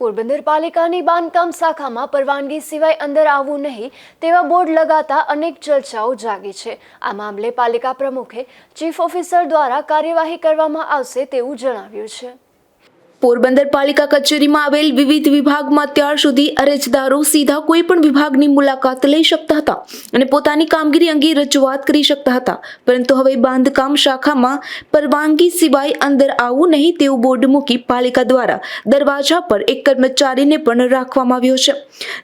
પોરબંદર પાલિકાની બાંધકામ શાખામાં પરવાનગી સિવાય અંદર આવવું નહીં તેવા બોર્ડ લગાતા અનેક ચર્ચાઓ જાગી છે. આ મામલે પાલિકા પ્રમુખે ચીફ ઓફિસર દ્વારા કાર્યવાહી કરવામાં આવશે તેવું જણાવ્યું છે. પોરબંદર પાલિકા કચેરીમાં આવેલ વિવિધ વિભાગમાં ત્યાર સુધી અરજદારો સીધા કોઈ પણ વિભાગની મુલાકાત લઈ શકતા હતા અને પોતાની કામગીરી અંગે રજૂઆત કરી શકતા હતા. પરંતુ હવે બાંધકામ શાખામાં પરવાનગી સિવાય અંદર આવવું નહીં તેવું બોર્ડ મૂકી પાલિકા દ્વારા દરવાજા પર એક કર્મચારીને પણ રાખવામાં આવ્યો છે,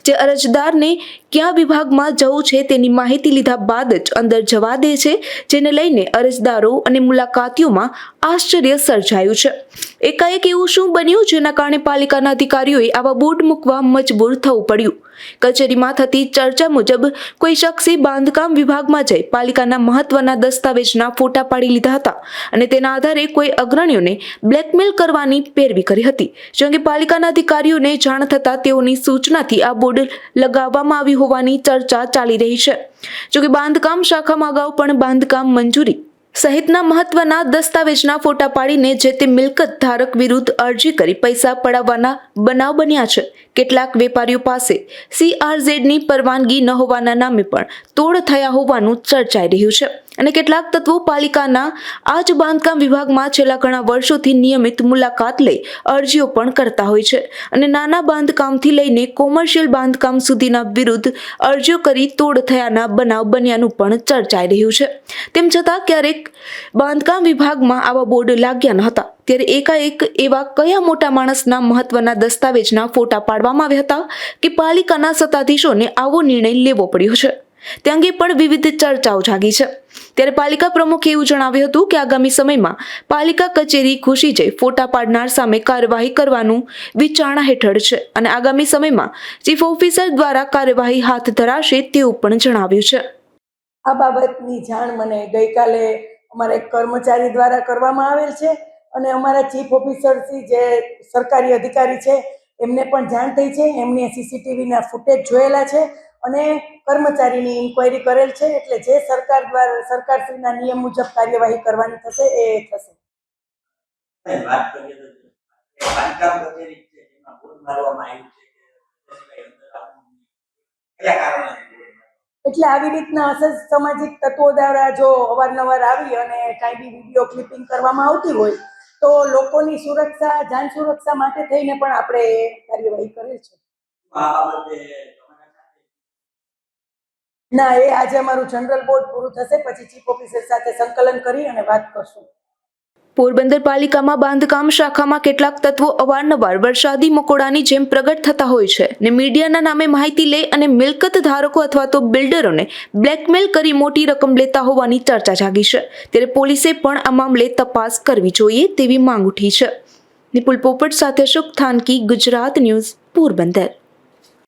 જે અરજદારને કયા વિભાગમાં જવું છે તેની માહિતી લીધા બાદ જ અંદર જવા દે છે, જેને લઈને અરજદારો અને મુલાકાતીઓમાં આશ્ચર્ય સર્જાયું છે. એકાએક એવું શું બન્યું, જેના કારણે પાલિકાના અધિકારીઓએ આવા બોર્ડ મૂકવા મજબૂર થવું પડ્યું. કચેરીમાં થતી ચર્ચા મુજબ કોઈ શખ્સે બાંધકામ વિભાગમાં જઈ પાલિકાના મહત્વના દસ્તાવેજના ફોટા પાડી લીધા હતા અને તેના આધારે કોઈ અગ્રણીઓને બ્લેકમેલ કરવાની પેરવી કરી હતી. જો કે પાલિકાના અધિકારીઓને જાણ થતાં તેઓની સૂચનાથી આ બોર્ડ લગાવવામાં આવી હોવાની ચર્ચા ચાલી રહી છે. જોકે બાંધકામ શાખામાં અગાઉ પણ બાંધકામ મંજૂરી સહિતના મહત્વના દસ્તાવેજના ફોટા પાડીને જે તે મિલકત ધારક વિરુદ્ધ અરજી કરી પૈસા પડાવવાના બનાવ બન્યા છે. કેટલાક વેપારીઓ પાસે સીઆરઝેડની પરવાનગી ન હોવાના નામે પણ તોડ થયા હોવાનું ચર્ચાઈ રહ્યું છે. અને કેટલાક તત્વો પાલિકાના આ જ બાંધકામ વિભાગમાં છેલ્લા ઘણા વર્ષોથી નિયમિત મુલાકાત લઈ અરજીઓ પણ કરતા હોય છે. અને નાના બાંધકામથી લઈને કોમર્શિયલ બાંધકામ સુધીના વિરુદ્ધ અરજીઓ કરી તોડ થયાના બનાવ બન્યાનું પણ ચર્ચાઈ રહ્યું છે. તેમ છતાં ક્યારેક બાંધકામ વિભાગમાં આવા બોર્ડ લાગ્યા ન હતા. ત્યારે એકાએક એવા કયા મોટા માણસના મહત્વના દસ્તાવેજના ફોટા પાડવામાં આવ્યા હતા કે પાલિકાના સત્તાધીશોને આવો નિર્ણય લેવો પડ્યો છે? તે અંગે પણ વિવિધ ચર્ચાઓ જાગી છે. ત્યારે પાલિકા પ્રમુખે એવું જણાવ્યું હતું કે આગામી સમયમાં પાલિકા કચેરી ઘૂસી જઈ ફોટા પાડનાર સામે કાર્યવાહી કરવાનું વિચારણા હેઠળ છે અને આગામી સમયમાં ચીફ ઓફિસર દ્વારા કાર્યવાહી હાથ ધરાશે તેવું પણ જણાવ્યું છે. આ બાબતની જાણ મને ગઈકાલે અમારા એક કર્મચારી દ્વારા કરવામાં આવેલ છે અને અમારા ચીફ ઓફિસર જે સરકારી અધિકારી છે એમને પણ જાણ થઈ છે. એમને સીસીટીવીના ફૂટેજ જોયેલા છે અને કર્મચારીની ઇન્ક્વાયરી કરેલ છે એટલે જે સરકાર દ્વારા સરકારશ્રીના નિયમ મુજબ કાર્યવાહી કરવાની થશે એ થશે. એટલે આવી રીતના અસર સામાજિક તત્વો દ્વારા જો અવારનવાર આવી અને કાંઈ બી વીડિયો ક્લિપિંગ કરવામાં આવતી હોય તો લોકોની સુરક્ષા જાન સુરક્ષા માટે થઈને પણ આપણે એ કાર્યવાહી કરેલ છે. ના, એ આજે અમારું જનરલ બોર્ડ પૂરું થશે, પછી ચીફ ઓફિસર સાથે સંકલન કરી અને વાત કરશું. પોરબંદર પાલિકામાં બાંધકામ શાખામાં કેટલાક તત્વો અવારનવાર વરસાદી મકોડાની જેમ પ્રગટ થતા હોય છે ને મીડિયાના નામે માહિતી લે અને મિલકત ધારકો અથવા તો બિલ્ડરોને બ્લેકમેલ કરી મોટી રકમ લેતા હોવાની ચર્ચા જાગી છે. ત્યારે પોલીસે પણ આ મામલે તપાસ કરવી જોઈએ તેવી માંગ ઉઠી છે. નિપુલ પોપટ સાથે સુખ થાનકી, ગુજરાત ન્યૂઝ, પોરબંદર.